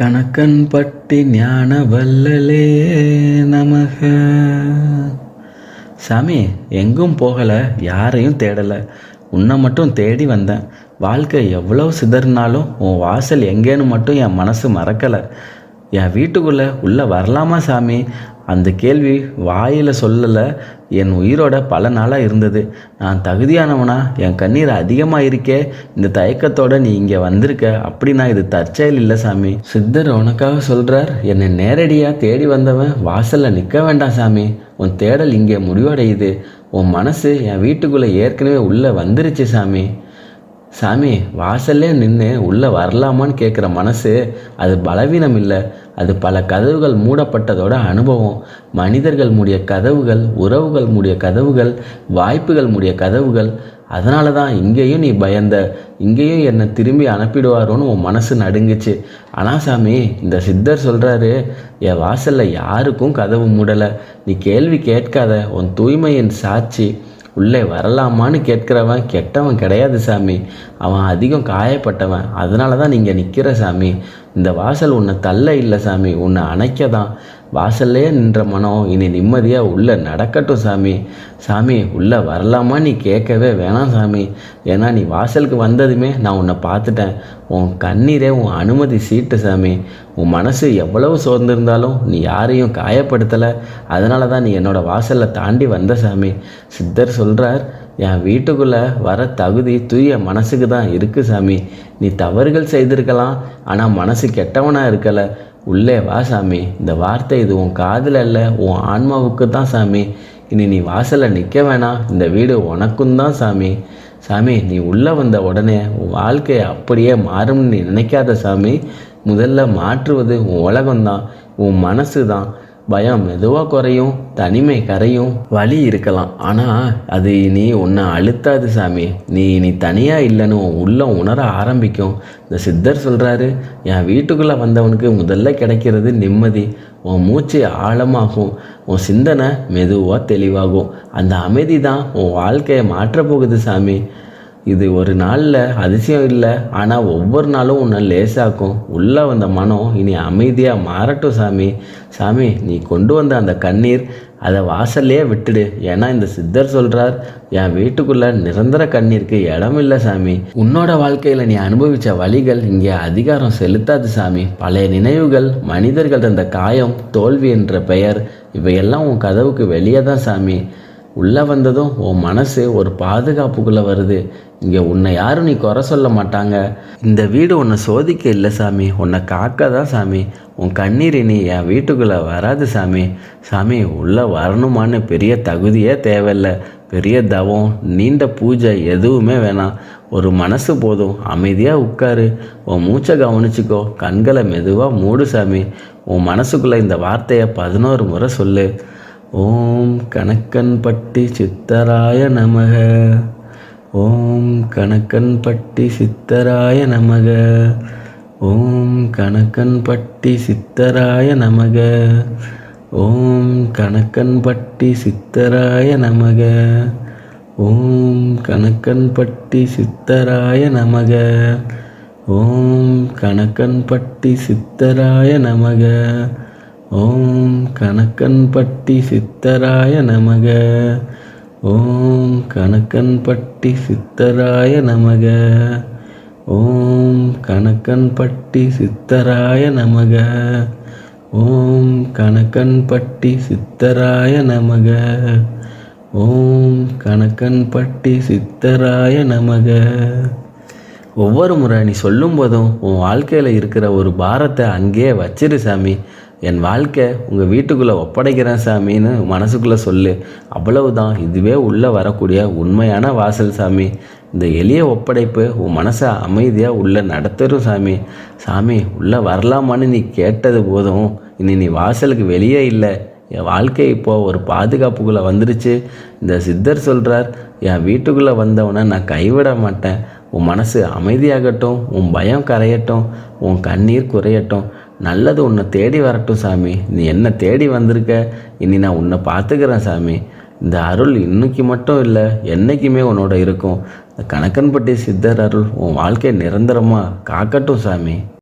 கணக்கன் பட்டி ஞான வல்லலே நமக. சாமி எங்கும் போகலை யாரையும் தேடலை. உன்னை மட்டும் தேடி வந்தேன். வாழ்க்கை எவ்வளோ சிதறினாலும் உன் வாசல் எங்கேன்னு மட்டும் என் மனசு மறக்கலை. என் வீட்டுக்குள்ளே உள்ளே வரலாமா சாமி? அந்த கேள்வி வாயில் சொல்லலை. என் உயிரோட பல நாளாக இருந்தது. நான் தகுதியானவனா? என் கண்ணீர் அதிகமாக இருக்கே. இந்த தயக்கத்தோட நீ இங்கே வந்திருக்க. அப்படின்னா இது தற்செயல் இல்லை சாமி. சித்தர் உனக்காக சொல்கிறார் என்னை நேரடியாக தேடி வந்தவன் வாசலில் நிற்க வேண்டாம் சாமி. உன் தேடல் இங்கே முடிவடையுது. உன் மனசு என் வீட்டுக்குள்ளே ஏற்கனவே உள்ளே வந்துருச்சு சாமி. சாமி வாசல்லே நின்று உள்ளே வரலாமான்னு கேட்குற மனசு அது பலவீனம் இல்லை அது பல கதவுகள் மூடப்பட்டதோட அனுபவம். மனிதர்கள் மூடிய கதவுகள் உறவுகள் மூடிய கதவுகள் வாய்ப்புகள் மூடிய கதவுகள் அதனால தான் இங்கேயும் நீ பயந்த இங்கேயும் என்னை திரும்பி அனுப்பிடுவாரோன்னு உன் மனசு நடுங்குச்சு. ஆனால் சாமி இந்த சித்தர் சொல்கிறாரு என் வாசலில் யாருக்கும் கதவு மூடலை. நீ கேள்வி கேட்காத. உன் தூய்மையின் சாட்சி. உள்ளே வரலாமான்னு கேட்குறவன் கெட்டவன் கிடையாது சாமி. அவன் அதிகம் காயப்பட்டவன். அதனால தான் நீங்கள் நிற்கிற சாமி. இந்த வாசல் உன்னை தள்ள இல்லை சாமி உன்னை அணைக்க தான் வாசல்லே நின்ற மனம் இனி நிம்மதியாக உள்ளே நடக்கட்டும் சாமி. சாமி உள்ளே வரலாமா நீ கேட்கவே வேணாம் சாமி. ஏன்னா நீ வாசலுக்கு வந்ததுமே நான் உன்னை பார்த்துட்டேன். உன் கண்ணீரே உன் அனுமதி சீட்டு சாமி. உன் மனசு எவ்வளவு சோர்ந்திருந்தாலும் நீ யாரையும் காயப்படுத்தலை. அதனால தான் நீ என்னோடய வாசலில் தாண்டி வந்த சாமி. சித்தர் சொல்கிறார் என் வீட்டுக்குள்ளே வர தகுதி தூய மனசுக்கு தான் இருக்குது சாமி. நீ தவறுகள் செய்திருக்கலாம் ஆனால் மனசு கெட்டவனாக இருக்கலை. உள்ளே வா சாமி. இந்த வார்த்தை இது உன் காதில் இல்லை உன் ஆன்மாவுக்கு தான் சாமி. இனி நீ வாசலில் நிற்க வேணாம். இந்த வீடு உனக்கும் தான் சாமி. சாமி நீ உள்ளே வந்த உடனே உன் வாழ்க்கையை அப்படியே மாறும்னு நீ நினைக்காத சாமி. முதல்ல மாற்றுவது உன் உலகம்தான் உன் மனசு தான் பயம் மெதுவாக குறையும் தனிமை கரையும் வழி இருக்கலாம். ஆனால் அது நீ உன்னை அழுத்தாது சாமி. நீ நீ தனியாக இல்லைன்னு உன் உணர ஆரம்பிக்கும். இந்த சித்தர் சொல்கிறாரு என் வீட்டுக்குள்ளே வந்தவனுக்கு முதல்ல கிடைக்கிறது நிம்மதி. உன் மூச்சு ஆழமாகும். உன் சிந்தனை மெதுவாக தெளிவாகும். அந்த அமைதி தான் உன் வாழ்க்கையை மாற்றப்போகுது சாமி. இது ஒரு நாளில் அதிசயம் இல்லை. ஆனால் ஒவ்வொரு நாளும் உன்னை லேசாக்கும். உள்ளே வந்த மனம் இனி அமைதியாக மாறட்டும் சாமி. சாமி நீ கொண்டு வந்த அந்த கண்ணீர் அதை வாசல்லையே விட்டுடு. ஏன்னா இந்த சித்தர் சொல்கிறார் என் வீட்டுக்குள்ளே நிரந்தர கண்ணீருக்கு இடம் இல்லை சாமி. உன்னோட வாழ்க்கையில் நீ அனுபவித்த வழிகள் இங்கே அதிகாரம் செலுத்தாது சாமி. பழைய நினைவுகள் மனிதர்கள் தந்த காயம் தோல்வி என்ற பெயர் இவையெல்லாம் உன் கதவுக்கு வெளியே தான் சாமி. உள்ளே வந்ததும் உன் மனசு ஒரு பாதுகாப்புக்குள்ளே வருது. இங்கே உன்னை யாரும் நீ குறை சொல்ல மாட்டாங்க. இந்த வீடு உன்னை சோதிக்க இல்லை சாமி. உன்னை காக்க தான் சாமி. உன் கண்ணீர் இனி என் வீட்டுக்குள்ளே வராது சாமி. சாமி உள்ளே வரணுமான்னு பெரிய தகுதியே தேவையில்லை. பெரிய தவம் நீண்ட பூஜை எதுவுமே வேணாம். ஒரு மனசு போதும். அமைதியாக உட்காரு. உன் மூச்சை கவனிச்சிக்கோ. கண்களை மெதுவாக மூடு சாமி. உன் மனசுக்குள்ளே இந்த வார்த்தையை பதினோரு முறை சொல்லு. ஓம் கணக்கன்பட்டி சித்தராய நமக. ஓம் கணக்கன்பட்டி சித்தராய நமக. ஓம் கணக்கன்பட்டி சித்தராய நமக. ஓம் கணக்கன்பட்டி சித்தராய நமக. ஓம் கணக்கன்பட்டி சித்தராய நமக. ஓம் கணக்கன்பட்டி சித்தராய நமக. ஓம் கணக்கன்பட்டி சித்தராய நமக. ஓம் கணக்கன்பட்டி சித்தராய நமக. ஓம் கணக்கன்பட்டி சித்தராய நமக. ஓம் கணக்கன்பட்டி சித்தராய நமக. ஓம் கணக்கன்பட்டி சித்தராய நமக. ஒவ்வொரு முறை நீ சொல்லும் போதும் உன் வாழ்க்கையில் இருக்கிற ஒரு பாரத்தை அங்கேயே வச்சிரு சாமி. என் வாழ்க்கை உங்கள் வீட்டுக்குள்ளே ஒப்படைக்கிறேன் சாமின்னு மனசுக்குள்ளே சொல்லு. அவ்வளவுதான். இதுவே உள்ளே வரக்கூடிய உண்மையான வாசல் சாமி. இந்த எளிய ஒப்படைப்பு உன் மனசை அமைதியாக உள்ளே நடத்துகிறோம் சாமி. சாமி உள்ளே வரலாமான்னு நீ கேட்டது போதும். இனி நீ வாசலுக்கு வெளியே இல்லை. என் வாழ்க்கை இப்போது ஒரு பாதுகாப்புக்குள்ளே வந்துருச்சு. இந்த சித்தர் சொல்கிறார் என் வீட்டுக்குள்ளே வந்தவனை நான் கைவிட மாட்டேன். உன் மனசு அமைதியாகட்டும். உன் பயம் கரையட்டும். உன் கண்ணீர் குறையட்டும். நல்லது உன்னை தேடி வரட்டும் சாமி. நீ என்ன தேடி வந்திருக்க? இனி நான் உன்னை பார்த்துக்கிறேன் சாமி. இந்த அருள் இன்னைக்கு மட்டும் இல்லை என்றைக்குமே உன்னோட இருக்கும். இந்த கணக்கன்பட்டி சித்தர் அருள் உன் வாழ்க்கை நிரந்தரமாக காக்கட்டும் சாமி.